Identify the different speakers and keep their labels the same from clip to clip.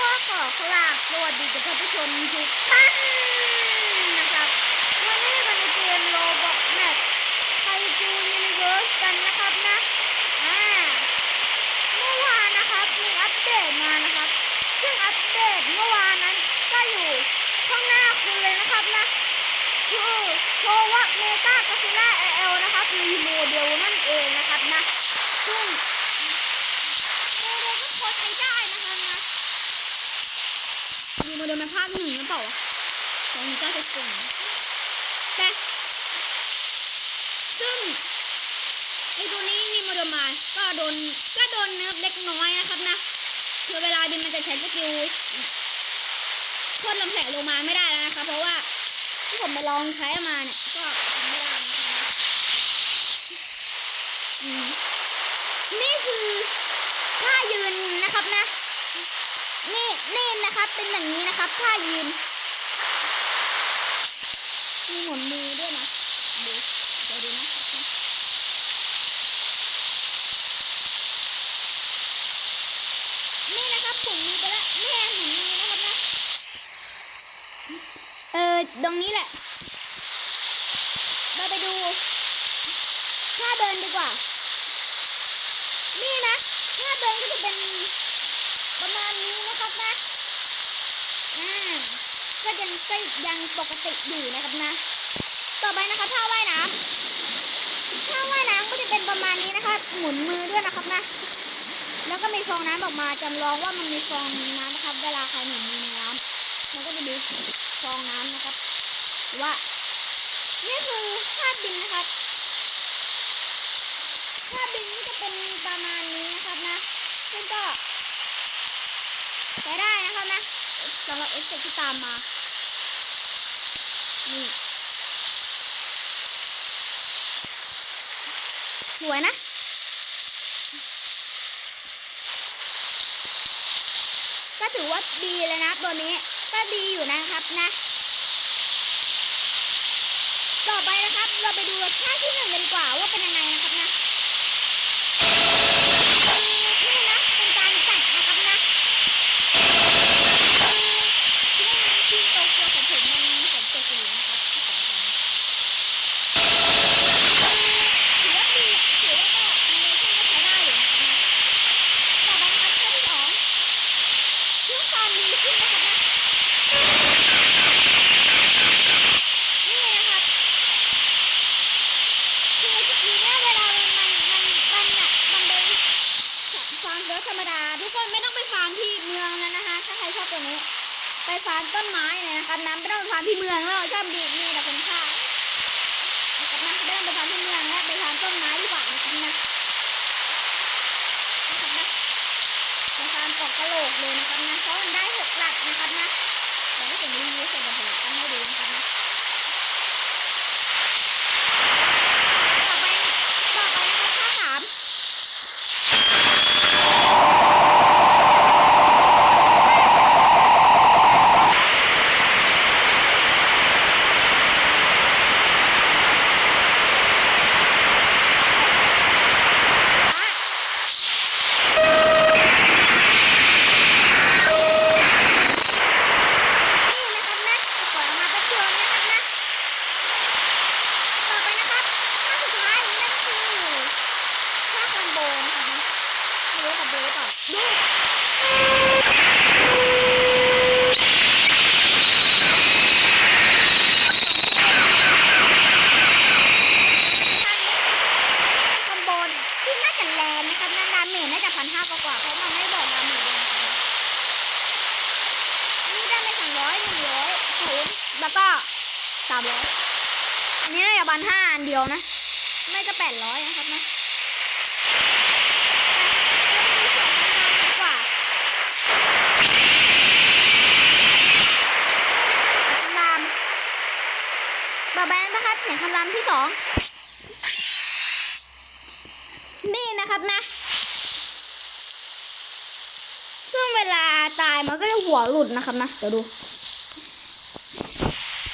Speaker 1: ก็ขอคลาบสวัสดีกับท่านผู้ชมทุกท่านนะครับ วันนี้กันในเกมโรบอกแมทไทจูยูนิเวิร์สกันนะครับนะอ่าเมื่อวานนะครับมีอัปเดตมานะครับ ซึ่งอัปเดตเมื่อวานนั้นก็อยู่ข้างหน้าคุณเลยนะครับนะ คือโชวะเมกากาซิล่าเอลนะครับรีโมเดลนั่นเองนะครับนะ ซึ่งโมเดลก็พอใช้ได้นะครับนะรีโม เดลมันภาคหนึ่งหรือเปล่าตรงนี้ก็จะเก่งแต่ซึ่งไอตัวนี้รีโมเดนมาก็โดนก็โดนเนิร์ฟเล็กน้อยนะครับนะคือเวลาบินมันจะใช้สกิลพ่นลำแสงลงมาไม่ได้แล้วนะคะเพราะว่าที่ผมไปลองใช้มาเนี่ยก็ทำไม่ได้นะครับอืมนี่คือท่ายืนนะครับนะ นี่นี่นะครับ เป็นอย่างนี้นะครับท่ายืน มีหมุนมือด้วยนะดูเดี๋ยวดูนะนี่นะครับหมุนมือไปแล้วนี่หมุนมือนะครับนะเออตรงนี้แหละเราไปดูท่าเดินดีกว่า นี่นะท่าเดินก็จะเป็น ประมาณนี้นะครับนะอ่าก็ยังก็ยังปกติอยู่นะครับนะ ต่อไปนะคะท่าว่ายน้ำท่าว่ายน้ำก็จะเป็นประมาณนี้นะคะหมุนมือด้วยนะครับนะ แล้วก็มีฟองน้ำออกมาจำลองว่ามันมีฟองน้ำนะครับ เวลาใครหมุนมือในน้ำมันก็จะมีฟองน้ำนะครับว่านี่คือท่าบินนะครับท่าบินนี่จะเป็นประมาณนี้นะครับนะ ซึ่งก็ใช้ได้นะครับนะ สำหรับเอฟเฟกต์ที่ตามมา นี่ สวยนะก็ถือว่าดีเลยนะตัวนี้ก็ดีอยู่นะครับนะ ต่อไปนะครับเราไปดูท่าที่หนึ่งกันดีกว่าว่าเป็นยังไงนะครับนะนี่นะเป็นการจัดนะครับนะที่ที่โตเกียวของผมมันฝนตกอยู่นะครับที่สำคัญถือว่าดีถือว่าก็อันนี้ที่ก็ใช้ได้อยู่นะครับนะต่อไปนะครับท่าที่สองเพื่อความดีขึ้นนะครับนะนี่นะครับ คือสกีเนี่ยเวลามันมันมันมันอะมันไปฟาร์มเบิร์ดธรรมดา ทุกคนไม่ต้องไปฟาร์มที่เมืองแล้วนะคะ ถ้าใครชอบตัวนี้ ไป ฟาร์มต้นไม้เลยนะครับน้ำไม่ต้องไปฟาร์มที่เมืองแล้วชอบดีมีแต่คนฆ่านะครับนะไม่ต้องไปฟาร์มที่เมืองและไปฟาร์มต้นไม้ดีกว่านะครับนะนะครับนะไปฟาร์มกอกกระโหลกเลยนะครับนะเพราะมันได้หกหลักนะครับนะเดี๋ยวให้ผมรีวิวเสร็จเดี๋ยวผมตั้งให้ดูนะครับนะ ต่อไป ต่อไปนะครับท่าสามนี่นะครับนะปล่อยออกมาแป๊บเดียวนะครับนะ ต่อไปนะครับท่าสุดท้ายนั่นก็คือท่าคอมโบนะคะไม่รู้คอมโบหรือเปล่าดูท่านี้คอมโบที่น่าจะแรงนะครับนั่นดาเมจน่าจะพันห้ากว่าๆเพราะมันไม่บอกดาเมจเลยนะครับนี่ได้ไปสองร้อยหนึ่งร้อยศูนย์ แล้วก็สามร้อยอันนี้น่าจะบันห้าอันเดียวนะ ไม่ก็แปดร้อยนะครับนะอะเราไปดูเสียงคำรามต่อไปนะครับเสียงคำรามที่สองนี่นะครับนะซึ่งเวลาตายมันก็จะหัวหลุดนะครับนะ เดี๋ยวดู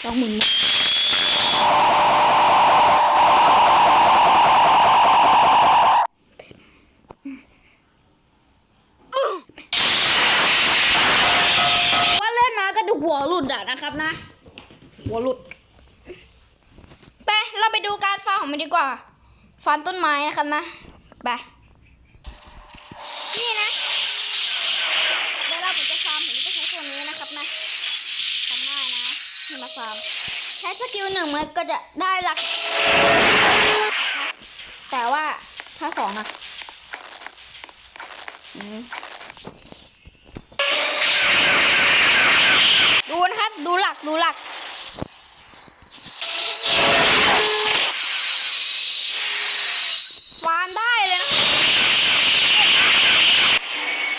Speaker 1: ลองหมุนนะหัวหลุดอะนะครับนะ หัวหลุด ไป เราไปดูการฟาร์มของมันดีกว่า ฟาร์มต้นไม้นะครับนะ ไป นี่นะ เวลาผมจะฟาร์มผมจะใช้ตัวนี้นะครับนะทำง่าย นะนี่มาฟาร์มใช้สกิลหนึ่งมันก็จะได้หลักนะแต่ว่าถ้าสองอะอืมดูนะครับ ดูหลัก ดูหลัก วานได้เลยนะ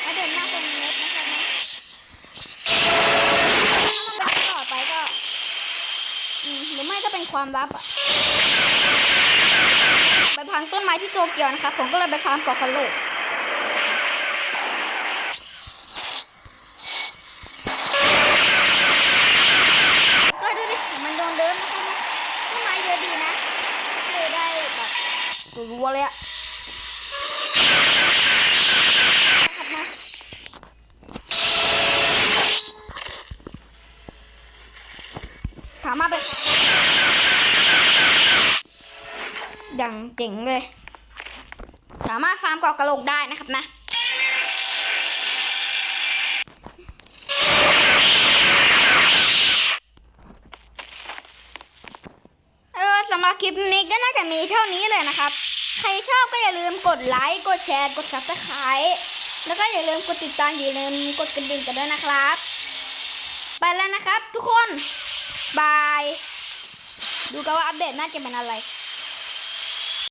Speaker 1: ไอเด็กหน้าคนเล็กนะครับนะถ้ามันเป็นต่อไปก็ อืมห รือไม่ก็เป็นความลับอะไปพังต้นไม้ที่โตเกียวนะครับ ผมก็เลยไปฟาร์มเกาะกระโหลกก็ดูดิมันโดนเดิมนะครับนะต้นไม้เยอะดีนะก็เลยได้แบบรัวเลยอะนะครับนะสามารถไป อย่างเจ๋งเลย สามารถฟาร์มกาะกระโหลกได้นะครับนะเออสำหรับคลิปนี้ก็น่าจะมีเท่านี้เลยนะครับ ใครชอบก็อย่าลืมกดไลค์ กดแชร์ กดซับสไครต์แล้วก็อย่าลืมกดติดตามอย่าลืมกดกระดิ่งกันด้วยนะครับ ไปแล้วนะครับทุกคนบาย ดูกันว่าอัปเดตน่าจะเป็นอะไร